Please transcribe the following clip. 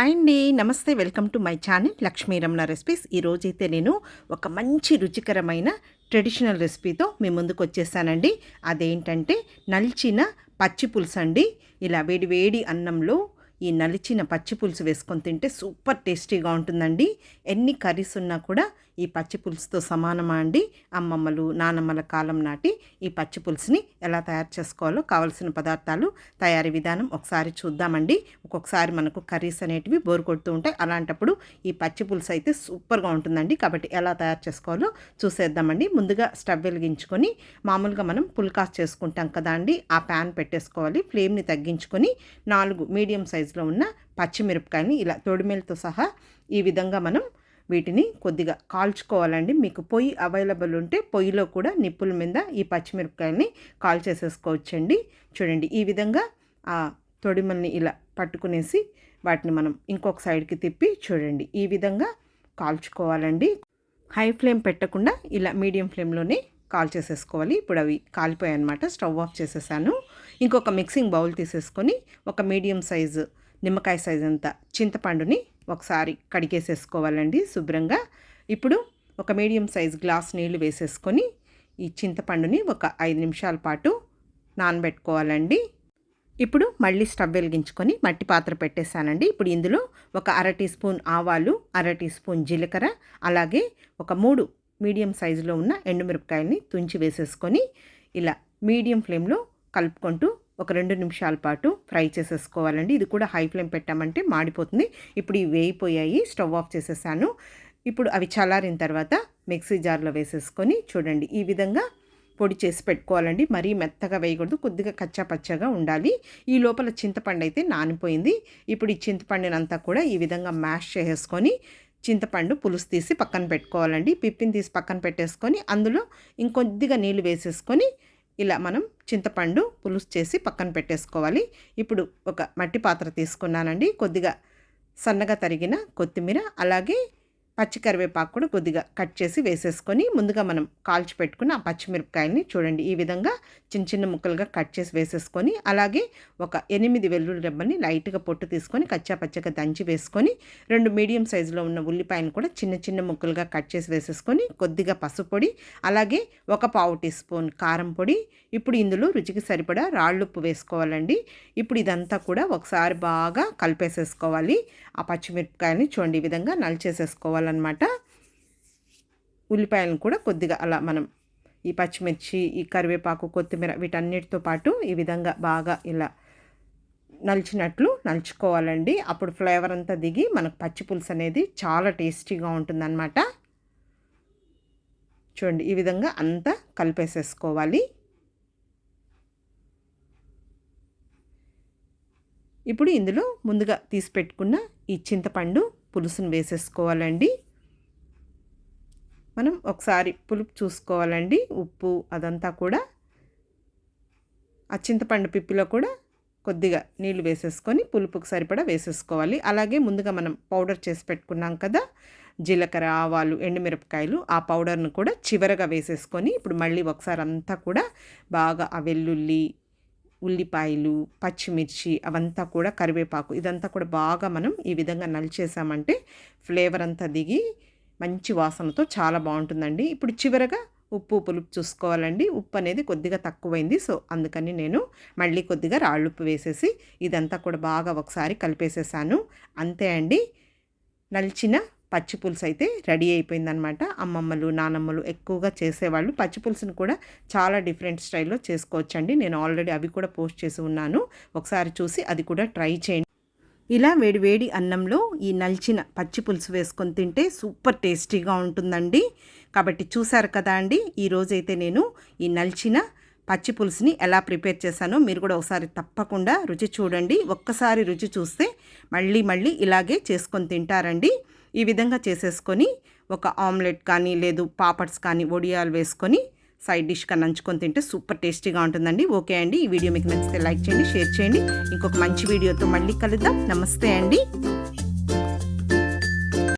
Hi అండి. నమస్తే. Welcome to my channel Lakshmiramana recipes. ఈరోజైతే నేను ఒక మంచి రుచికరమైన ట్రెడిషనల్ రెసిపీతో మీ ముందుకు వచ్చేసానండి. అదేంటంటే నలిచిన పచ్చి పులుసు అండి ఇలా వేడి వేడి అన్నంలో ఈ నలిచిన పచ్చి పులుసు వేసుకొని తింటే సూపర్ టేస్టీగా ఉంటుందండి. ఎన్ని కర్రీస్ ఉన్నా కూడా ఈ పచ్చి పులుసుతో సమానమా అండి? అమ్మమ్మలు నానమ్మల కాలం నాటి ఈ పచ్చి పులుసుని ఎలా తయారు చేసుకోవాలో కావలసిన పదార్థాలు తయారీ విధానం ఒకసారి చూద్దామండి. ఒక్కొక్కసారి మనకు కర్రీస్ అనేటివి బోరు కొడుతూ ఉంటాయి. అలాంటప్పుడు ఈ పచ్చి పులుసు అయితే సూపర్గా ఉంటుందండి. కాబట్టి ఎలా తయారు చేసుకోవాలో చూసేద్దామండి. ముందుగా స్టవ్ వెలిగించుకొని మామూలుగా మనం పుల్కాస్ చేసుకుంటాం కదా అండి. ఆ ప్యాన్ పెట్టేసుకోవాలి. ఫ్లేమ్ని తగ్గించుకొని నాలుగు మీడియం సైజులో ఉన్న పచ్చిమిరపకాయని ఇలా తొడిమేలతో సహా ఈ విధంగా మనం వీటిని కొద్దిగా కాల్చుకోవాలండి. మీకు పొయ్యి అవైలబుల్ ఉంటే పొయ్యిలో కూడా నిప్పుల మీద ఈ పచ్చిమిరపకాయల్ని కాల్చేసేసుకోవచ్చండి చూడండి ఈ విధంగా ఆ తొడిమల్ని ఇలా పట్టుకునేసి వాటిని మనం ఇంకొక సైడ్కి తిప్పి చూడండి ఈ విధంగా కాల్చుకోవాలండి. హై ఫ్లేమ్ పెట్టకుండా ఇలా మీడియం ఫ్లేమ్లోనే కాల్ చేసేసుకోవాలి. ఇప్పుడు అవి కాలిపోయాయి అనమాట స్టవ్ ఆఫ్ చేసేసాను. ఇంకొక మిక్సింగ్ బౌల్ తీసేసుకొని ఒక మీడియం సైజు నిమ్మకాయ సైజ్ అంత చింతపండుని ఒకసారి కడిగేసేసుకోవాలండి శుభ్రంగా. ఇప్పుడు ఒక మీడియం సైజ్ గ్లాస్ నీళ్ళు వేసేసుకొని ఈ చింతపండుని ఒక ఐదు నిమిషాల పాటు నానబెట్టుకోవాలండి. ఇప్పుడు మళ్ళీ స్టవ్ వెలిగించుకొని మట్టి పాత్ర పెట్టేశానండి. ఇప్పుడు ఇందులో ఒక అర టీ స్పూన్ ఆవాలు అర టీ స్పూన్ జీలకర్ర అలాగే ఒక మూడు మీడియం సైజులో ఉన్న ఎండుమిరపకాయల్ని తుంచి వేసేసుకొని ఇలా మీడియం ఫ్లేమ్లో కలుపుకుంటూ ఒక రెండు నిమిషాల పాటు ఫ్రై చేసేసుకోవాలండి. ఇది కూడా హై ఫ్లేమ్ పెట్టామంటే మాడిపోతుంది. ఇప్పుడు ఇవి వేయిపోయాయి స్టవ్ ఆఫ్ చేసేసాను. ఇప్పుడు అవి చల్లారిన తర్వాత మిక్సీ జార్లో వేసేసుకొని చూడండి. ఈ విధంగా పొడి చేసి పెట్టుకోవాలండి. మరీ మెత్తగా వేయకూడదు. కొద్దిగా కచ్చా పచ్చగా ఉండాలి. ఈ లోపల చింతపండు అయితే నానిపోయింది. ఇప్పుడు ఈ చింతపండునంతా కూడా ఈ విధంగా మ్యాష్ చేసేసుకొని చింతపండు పులుసు తీసి పక్కన పెట్టుకోవాలండి. పిప్పిని తీసి పక్కన పెట్టేసుకొని అందులో ఇంకొద్దిగా నీళ్ళు వేసేసుకొని ఇలా మనం చింతపండు పులుసు చేసి పక్కన పెట్టేసుకోవాలి. ఇప్పుడు ఒక మట్టి పాత్ర తీసుకున్నానండి. కొద్దిగా సన్నగా తరిగిన కొత్తిమీర అలాగే పచ్చి కరివేపాకు కూడా కొద్దిగా కట్ చేసి వేసేసుకొని ముందుగా మనం కాల్చి పెట్టుకున్న ఆ పచ్చిమిరపకాయల్ని చూడండి. ఈ విధంగా చిన్న చిన్న ముక్కలుగా కట్ చేసి వేసేసుకొని అలాగే ఒక ఎనిమిది వెల్లుల్లి రెబ్బని లైట్గా పొట్టు తీసుకొని కచ్చా పచ్చగా దంచి వేసుకొని రెండు మీడియం సైజులో ఉన్న ఉల్లిపాయను కూడా చిన్న చిన్న ముక్కలుగా కట్ చేసి వేసేసుకొని కొద్దిగా పసుపు పొడి అలాగే ఒక పావు టీ స్పూన్ కారం పొడి. ఇప్పుడు ఇందులో రుచికి సరిపడా రాళ్ళుప్పు వేసుకోవాలండి. ఇప్పుడు ఇదంతా కూడా ఒకసారి బాగా కలిపేసేసుకోవాలి. ఆ పచ్చిమిరపకాయని చూడండి ఈ విధంగా నలిచేసేసుకోవాలన్నమాట ఉల్లిపాయలను కూడా కొద్దిగా అలా మనం ఈ పచ్చిమిర్చి ఈ కరివేపాకు కొత్తిమీర వీటన్నిటితో పాటు ఈ విధంగా బాగా ఇలా నలిచినట్లు నలుచుకోవాలండి. అప్పుడు ఫ్లేవర్ అంతా దిగి మనకు పచ్చి పులుసు అనేది చాలా టేస్టీగా ఉంటుందన్నమాట. చూడండి ఈ విధంగా అంతా కలిపేసేసుకోవాలి. ఇప్పుడు ఇందులో ముందుగా తీసి పెట్టుకున్న ఈ చింతపండు పులుసును వేసేసుకోవాలండి. మనం ఒకసారి పులుపు చూసుకోవాలండి. ఉప్పు అదంతా కూడా. ఆ చింతపండు పిప్పిలో కూడా కొద్దిగా నీళ్ళు వేసేసుకొని పులుపుకు సరిపడా వేసేసుకోవాలి. అలాగే ముందుగా మనం పౌడర్ చేసి పెట్టుకున్నాం కదా జీలకర్ర ఆవాలు ఎండుమిరపకాయలు ఆ పౌడర్ను కూడా చివరగా వేసేసుకొని ఇప్పుడు మళ్ళీ ఒకసారి అంతా కూడా బాగా ఆ వెల్లుల్లి ఉల్లిపాయలు పచ్చిమిర్చి అవంతా కూడా కరివేపాకు. ఇదంతా కూడా బాగా మనం ఈ విధంగా నలిచేసామంటే ఫ్లేవర్ అంతా దిగి మంచి వాసనతో చాలా బాగుంటుందండి. ఇప్పుడు చివరగా ఉప్పు పులుపు చూసుకోవాలండి. ఉప్పు అనేది కొద్దిగా తక్కువైంది. సో అందుకని నేను మళ్ళీ కొద్దిగా రాళ్ళుప్పు వేసేసి ఇదంతా కూడా బాగా ఒకసారి కలిపేసేసాను. అంతే అండి. నలిచిన పచ్చి పులుసు అయితే రెడీ అయిపోయిందనమాట అమ్మమ్మలు నానమ్మలు ఎక్కువగా చేసేవాళ్ళు. పచ్చి పులుసును కూడా చాలా డిఫరెంట్ స్టైల్లో చేసుకోవచ్చండి. నేను ఆల్రెడీ అవి కూడా పోస్ట్ చేసి ఉన్నాను. ఒకసారి చూసి అది కూడా ట్రై చేయండి. ఇలా వేడివేడి అన్నంలో ఈ నలిచిన పచ్చి పులుసు వేసుకొని తింటే సూపర్ టేస్టీగా ఉంటుందండి. కాబట్టి చూసారు కదా అండి ఈరోజైతే నేను ఈ నలిచిన పచ్చి పులుసుని ఎలా ప్రిపేర్ చేశానో మీరు కూడా ఒకసారి తప్పకుండా రుచి చూడండి. ఒక్కసారి రుచి చూస్తే మళ్ళీ మళ్ళీ ఇలాగే చేసుకొని తింటారండి. ఈ విధంగా చేసేసుకొని ఒక ఆమ్లెట్ కానీ లేదు పాపడ్స్ కానీ ఒడియాలు వేసుకొని సైడ్ డిష్గా నంచుకొని తింటే సూపర్ టేస్టీగా ఉంటుందండి. ఓకే అండి. ఈ వీడియో మీకు నచ్చితే లైక్ చేయండి షేర్ చేయండి. ఇంకొక మంచి వీడియోతో మళ్ళీ కలుద్దాం. నమస్తే అండి.